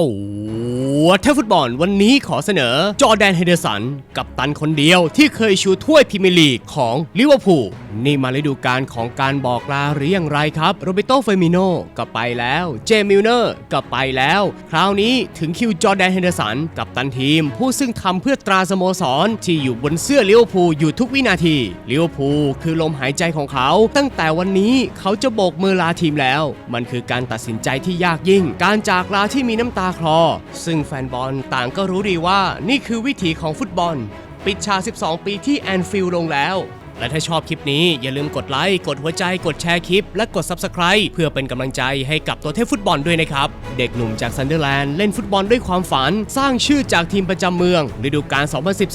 ตัวเทพฟุตบอลวันนี้ขอเสนอจอแดนเฮเดอร์สัน กับตันคนเดียวที่เคยชูถ้วยพรีเมียร์ลีกของลิเวอร์พูล นี่มาฤดูกาลของการบอกลาหรืออย่างไรครับโรเบโตเฟมิโนก็ไปแล้ว เจมิลเนอร์ก็ไปแล้ว คราวนี้ถึงคิวจอร์แดนเฮนเดอร์สันกับตันทีม ผู้ซึ่งทำเพื่อตราสโมสร ที่อยู่บนเสื้อเลิเวอร์พูอยู่ทุกวินาทีเลิเวอร์พูคือลมหายใจของเขา ตั้งแต่วันนี้เขาจะโบกมือลาทีมแล้ว มันคือการตัดสินใจที่ยากยิ่ง การจากลาที่มีน้ำตาคลอ ซึ่งแฟนบอลต่างก็รู้ดีว่านี่คือวิถีของฟุตบอล ปิดฉาก 12 ปีที่แอนฟิลด์ลงแล้ว และถ้าชอบคลิปนี้อย่าลืมกดไลค์ กดหัวใจ กดแชร์คลิป และกด Subscribe เพื่อเป็นกำลังใจให้กับตัวเทพฟุตบอลด้วยนะครับ เด็กหนุ่มจากซันเดอร์แลนด์เล่นฟุตบอลด้วยความฝัน สร้างชื่อจากทีมประจำเมือง ฤดูกาล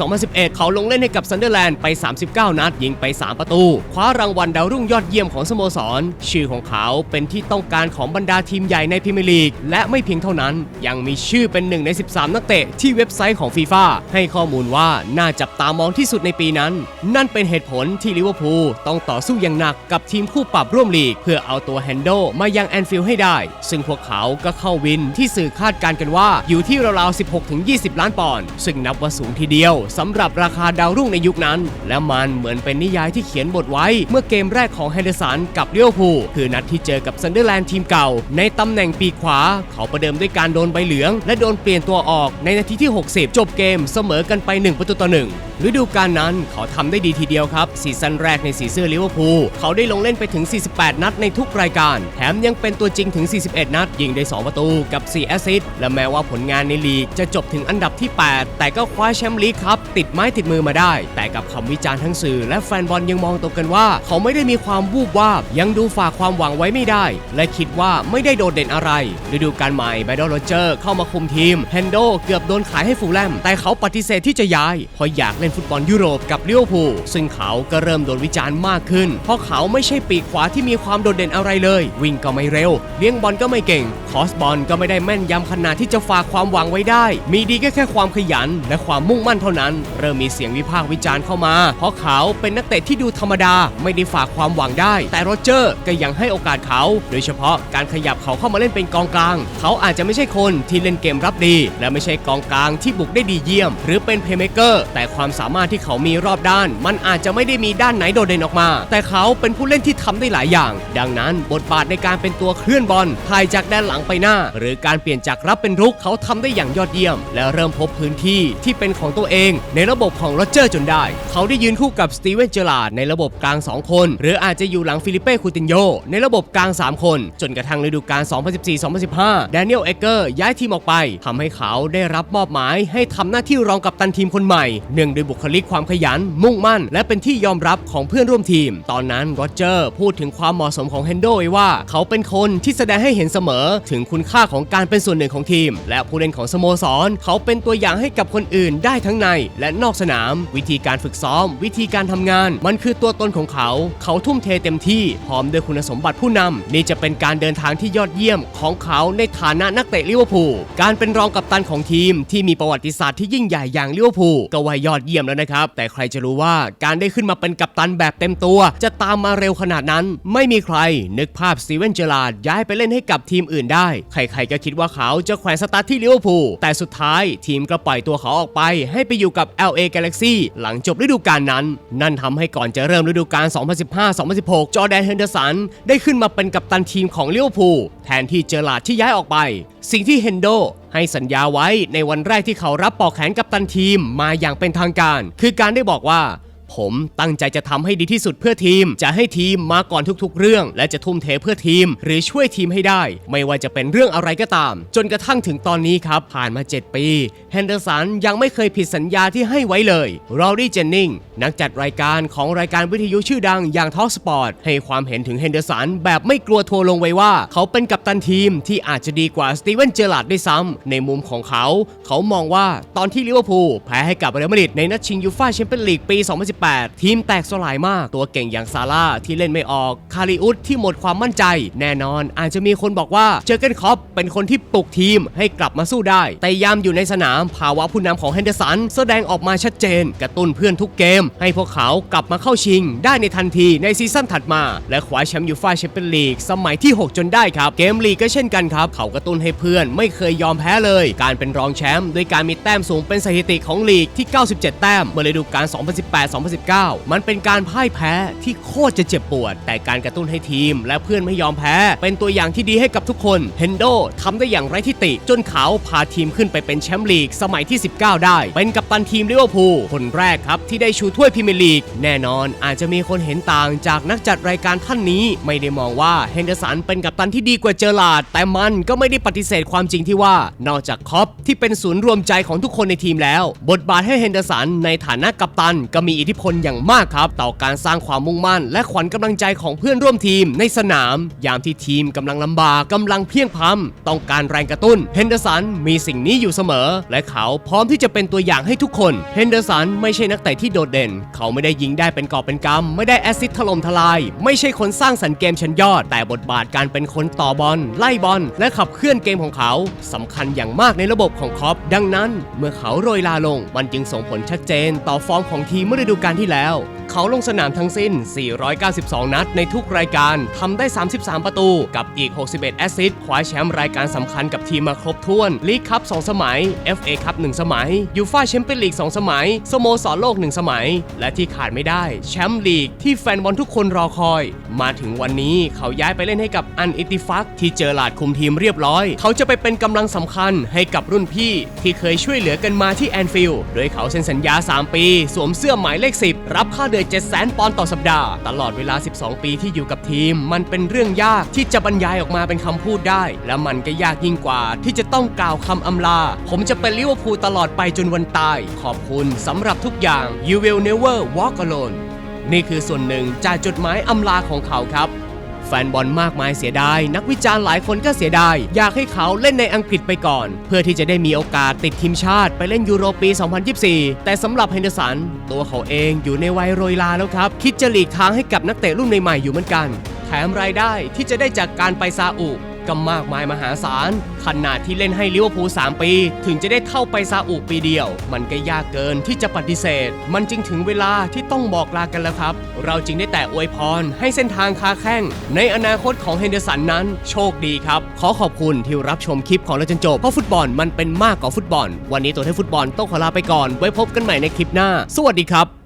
2010-2011 เขาลงเล่นให้กับซันเดอร์แลนด์ไป 39 นัด ยิงไป 3 ประตู คว้ารางวัลดาวรุ่งยอดเยี่ยมของสโมสร ชื่อของเขาเป็นที่ต้องการของบรรดาทีมใหญ่ในพรีเมียร์ลีก และไม่เพียงเท่านั้น ยังมีชื่อเป็นหนึ่งใน 13 นักเตะที่เว็บไซต์ของฟีฟ่าให้ข้อมูลว่าน่าจับตามองที่สุดในปีนั้น นั่นเป็นเหตุผลที่ลิเวอร์พูลต้องต่อสู้อย่างหนักกับทีมคู่ปรับร่วมลีก เพื่อเอาตัวแฮนโดมายังแอนฟิลด์ให้ได้ ซึ่งพวกเขาก็เข้าวินที่สื่อคาดการกันว่าอยู่ที่ราวๆ 16-20 ล้านปอนด์ซึ่งนับว่าสูงทีเดียวสำหรับราคาดาวรุ่งในยุคนั้น และมันเหมือนเป็นนิยายที่เขียนบทไว้ เมื่อเกมแรกของแฮนเดอร์สันกับลิเวอร์พูลคือนัดที่เจอกับซันเดอร์แลนด์ทีมเก่า ในตำแหน่งปีกขวา เขาประเดิมด้วยการโดนใบเหลือง และโดนเปลี่ยนตัวออกในนาทีที่ 60 จบเกมเสมอกันไป 1 ประตูต่อ1ฤดูกาลนั้นเขาทำได้ดีทีเดียวครับซีซั่นแรกในสีเสื้อลิเวอร์พูลเขาได้ลงเล่นไปถึง 48 นัดในทุกรายการ แถมยังเป็นตัวจริงถึง 41 นัด ยิงได้ 2 ประตูกับ 4 แอสซิสต์และแม้ว่าผลงานในลีกจะจบถึงอันดับที่ 8 แต่ก็คว้าแชมป์ลีกครับ ติดไม้ติดมือมาได้ แต่กับคำวิจารณ์ทั้งสื่อ และแฟนบอลยังมองตรงกันว่า เขาไม่ได้มีความวูบวาบ ยังดูฝากความหวังไว้ไม่ได้ และคิดว่าไม่ได้โดดเด่นอะไรฤดูกาลใหม่ไบดอลโรเจอร์เข้ามาคุมทีมแฮนโดเกือบโดนขายให้ฟูลแลมแต่เขาปฏิเสธที่จะย้ายเพราะอยากเล่นฟุตบอลยุโรปกับลิเวอร์พูลซึ่งเขาก็เริ่มโดนวิจารณ์มากขึ้น เพราะเขาไม่ใช่ปีกขวาที่มีความโดดเด่นอะไรเลย วิ่งก็ไม่เร็ว เลี้ยงบอลก็ไม่เก่ง คอสบอลก็ไม่ได้แม่นยำขนาดที่จะฝากความหวังไว้ได้ มีดีก็แค่ความขยัน และความมุ่งมั่นเท่านั้น เริ่มมีเสียงวิพากษ์วิจารณ์เข้ามา เพราะเขาเป็นนักเตะที่ดูธรรมดาไม่ได้ฝากความหวังได้ แต่โรเจอร์ก็ยังให้โอกาสเขา โดยเฉพาะการขยับเขาเข้ามาเล่นเป็นกองกลาง เขาอาจจะไม่ใช่คนที่เล่นเกมรับดี และไม่ใช่กองกลางที่บุกได้ดีเยี่ยม หรือเป็นเพลย์เมเกอร์แต่ความสามารถที่เขามีรอบด้าน มันอาจจะไม่ได้มีด้านไหนโดดเด่นออกมา แต่เขาเป็นผู้เล่นที่ทำได้หลายอย่าง ดังนั้นบทบาทในการเป็นตัวเคลื่อนบอลถ่ายจากด้านหลังไปหน้า หรือการเปลี่ยนจากรับเป็นรุกเขาทำได้อย่างยอดเยี่ยม และเริ่มพบพื้นที่ที่เป็นของตัวเอง ในระบบของโรเจอร์จนได้ เขาได้ยืนคู่กับสตีเวนเจอร์ลาดในระบบกลาง 2 คน หรืออาจจะอยู่หลังฟิลิเป้คูตินโยในระบบกลาง 3 คน จนกระทั่งฤดูกาล 2014-2015 แดเนียลเอเกอร์ย้ายทีมออกไปทำให้เขาได้รับมอบหมายให้ทำหน้าที่รองกัปตันทีมคนใหม่เนื่องด้วยบุคลิกความขยัน มุ่งมั่น และเป็นที่ยอมรับของเพื่อนร่วมทีม ตอนนั้นโรเจอร์พูดถึงความเหมาะสมของเฮนโดไว้ว่า เขาเป็นคนที่แสดงให้เห็นเสมอถึงคุณค่าของการเป็นส่วนหนึ่งของทีม และผู้เล่นของสโมสร เขาเป็นตัวอย่างให้กับคนอื่นได้ทั้งใน และนอกสนาม วิธีการฝึกซ้อม วิธีการทำงาน มันคือตัวตนของเขา เขาทุ่มเทเต็มที่พร้อมด้วยคุณสมบัติผู้นำนี่จะเป็นการเดินทางที่ยอดเยี่ยมของเขาในฐานะนักเตะลิเวอร์พูลการเป็นรองกัปตันของทีมที่มีประวัติศาสตร์ที่ยิ่งใหญ่อย่างลิเวอร์พูลก็ว่ายอดเยี่ยมแล้วนะครับแต่ใครจะรู้ว่าการได้ขึ้นมาเป็นกัปตันแบบเต็มตัว จะตามมาเร็วขนาดนั้น ไม่มีใคร นึกภาพสตีเวนเจอร์ลาดย้ายไปเล่นให้กับทีมอื่นได้ ใครๆก็คิดว่าเขาจะแขวนสตาร์ทที่ลิเวอร์พูลแต่สุดท้ายทีมก็ปล่อยตัวเขาออกไป ให้ไปอยู่กับ LA Galaxy หลังจบฤดูกาลนั้น นั่นทำให้ก่อนจะเริ่มฤดูกาล 2015-2016 จอแดนเฮนเดอร์สันได้ขึ้นมาเป็นกัปตันทีมของลิเวอร์พูลแทนที่เจอร์ลาดที่ย้ายออกไป สิ่งที่เฮนโดให้สัญญาไว้ในวันแรกที่เขารับปอกแขนกัปตันทีมมาอย่างเป็นทางการ คือการได้บอกว่า ผมตั้งใจจะทำให้ดีที่สุดเพื่อทีม จะให้ทีมมาก่อนทุกๆ เรื่อง และจะทุ่มเทเพื่อทีม หรือช่วยทีมให้ได้ ไม่ว่าจะเป็นเรื่องอะไรก็ตาม จนกระทั่งถึงตอนนี้ครับ ผ่านมา 7 ปีแฮนเดอร์สันยังไม่เคยผิดสัญญาที่ให้ไว้เลยรอรี่เจนนิงนักจัดรายการของรายการวิทยุชื่อดังอย่างทอ k สปอร์ตให้ความเห็นถึงเฮนเดอร์สันแบบไม่กลัวทัวร์ลงไว้ว่า เขาเป็นกัปตันทีมที่อาจจะดีกว่าสตีเวนเจอร์ลาดด้วยซ้ำในมุมของเขา เขามองว่าตอนที่ลิเวอร์พูลแพ้ให้กับเรอัลมาดริดในนัดชิงยูฟ่าแชมเปี้ยนลีกปี 2 0 1 18 ทีมแตกสลายมาก ตัวเก่งอย่างซาร่าที่เล่นไม่ออก คาริอุสที่หมดความมั่นใจ แน่นอนอาจจะมีคนบอกว่าเจอร์เกนคอปเป็นคนที่ปลุกทีมให้กลับมาสู้ได้ แต่ยามอยู่ในสนามภาวะผู้นำของเฮนเดอร์สันแสดงออกมาชัดเจน กระตุ้นเพื่อนทุกเกม ให้พวกเขากลับมาเข้าชิง ได้ในทันทีในซีซั่นถัดมา และคว้าแชมป์ยูฟ่าแชมเปี้ยนลีกสมัยที่ 6 จนได้ครับ เกมลีกก็เช่นกันครับ เขากระตุ้นให้เพื่อนไม่เคยยอมแพ้เลย การเป็นรองแชมป์ด้วยการมีแต้มสูงเป็นสถิติของลีกที่ 97 แต้มเมื่อฤดูกาล2019 มันเป็นการพ่ายแพ้ที่โคตรจะเจ็บปวด แต่การกระตุ้นให้ทีม และเพื่อนไม่ยอมแพ้ เป็นตัวอย่างที่ดีให้กับทุกคนเฮนโดทำได้อย่างไร้ทิฏฐิจนเขาพาทีมขึ้นไปเป็นแชมป์ลีกสมัยที่ 19 ได้ เป็นกัปตันทีมลิเวอร์พูลคนแรกครับ ที่ได้ชูถ้วยพรีเมียร์ลีก แน่นอนอาจจะมีคนเห็นต่างจากนักจัดรายการท่านนี้ ไม่ได้มองว่าเฮนเดอร์สันเป็นกัปตันที่ดีกว่าเจอร์ลาด แต่มันก็ไม่ได้ปฏิเสธความจริงที่ว่า นอกจากคอปที่เป็นศูนย์รวมใจของทุกคนในทีมแล้ว บทบาทให้เฮนเดอร์สันในฐานะกัปตันก็มีอิทธิพลอย่างมากครับ ต่อการสร้างความมุ่งมั่น และขวัญกำลังใจของเพื่อนร่วมทีมในสนาม ยามที่ทีมกำลังลำบากกำลังเพียงพล้ำต้องการแรงกระตุ้นเฮนเดอร์สันมีสิ่งนี้อยู่เสมอ และเขาพร้อมที่จะเป็นตัวอย่างให้ทุกคนเฮนเดอร์สันไม่ใช่นักเตะที่โดดเด่น เขาไม่ได้ยิงได้เป็นกอบเป็นกำไม่ได้แอซิสต์ถล่มทลาย ไม่ใช่คนสร้างสรรค์เกมชั้นยอด แต่บทบาทการเป็นคนต่อบอล ไล่บอล และขับเคลื่อนเกมของเขาสำคัญอย่างมากในระบบของคอปดังนั้น เมื่อเขาโรยลาลง มันจึงส่งผลชัดเจนต่อฟอร์มของทีมเมื่อฤดูกาลที่แล้ว เขาลงสนามทั้งสิ้น 492 นัดในทุกรายการทำได้ 33 ประตูกับอีก 61 แอสซิสต์คว้าแชมป์รายการสำคัญกับทีมมาครบถ้วนลีกคัพ 2 สมัย FA คัพ 1 สมัยยูฟ่าแชมเปี้ยนลีก 2 สมัย สโมสรโลก 1 สมัย และที่ขาดไม่ได้แชมป์ลีกที่แฟนบอลทุกคนรอคอย มาถึงวันนี้เขาย้ายไปเล่นให้กับอันอิติฟักที่เจอหลาดคุมทีมเรียบร้อย เขาจะไปเป็นกำลังสำคัญให้กับรุ่นพี่ ที่เคยช่วยเหลือกันมาที่แอนฟิลด์โดยเขาเซ็นสัญญา 3 ปี สวมเสื้อหมายเลข10 รับค่าเดือย700,000ปอนด์ต่อสัปดาห์ ตลอดเวลา 12 ปีที่อยู่กับทีม มันเป็นเรื่องยากที่จะบรรยายออกมาเป็นคำพูดได้ และมันก็ยากยิ่งกว่าที่จะต้องกล่าวคำอำลา ผมจะเป็นลิเวอร์พูลตลอดไปจนวันตาย ขอบคุณสำหรับทุกอย่าง you will never walk alone นี่คือส่วนหนึ่งจากจดหมายอำลาของเขาครับ แฟนบอลมากมายเสียดาย นักวิจารณ์หลายคนก็เสียดาย อยากให้เขาเล่นในอังกฤษไปก่อน เพื่อที่จะได้มีโอกาสติดทีมชาติไปเล่นยูโรปี 2024 แต่สำหรับเฮนเดอร์สันตัวเขาเองอยู่ในวัยโรยลาแล้วครับ คิดจะหลีกทางให้กับนักเตะรุ่นใหม่ๆอยู่เหมือนกัน แถมรายได้ที่จะได้จากการไปซาอุ ก็มากมายมหาศาล ขนาดที่เล่นให้ลิเวอร์พูล3ปี ถึงจะได้เข้าไปซาอุปีเดียว มันก็ยากเกินที่จะปฏิเสธ มันจึงถึงเวลาที่ต้องบอกลากันแล้วครับ เราจึงได้แต่อวยพรให้เส้นทางคาแข้ง ในอนาคตของเฮนเดอร์สันนั้น โชคดีครับ ขอขอบคุณที่รับชมคลิปของเราจนจบ เพราะฟุตบอลมันเป็นมากกว่าฟุตบอล วันนี้ตัวให้ฟุตบอลต้องขอลาไปก่อน ไว้พบกันใหม่ในคลิปหน้า สวัสดีครับ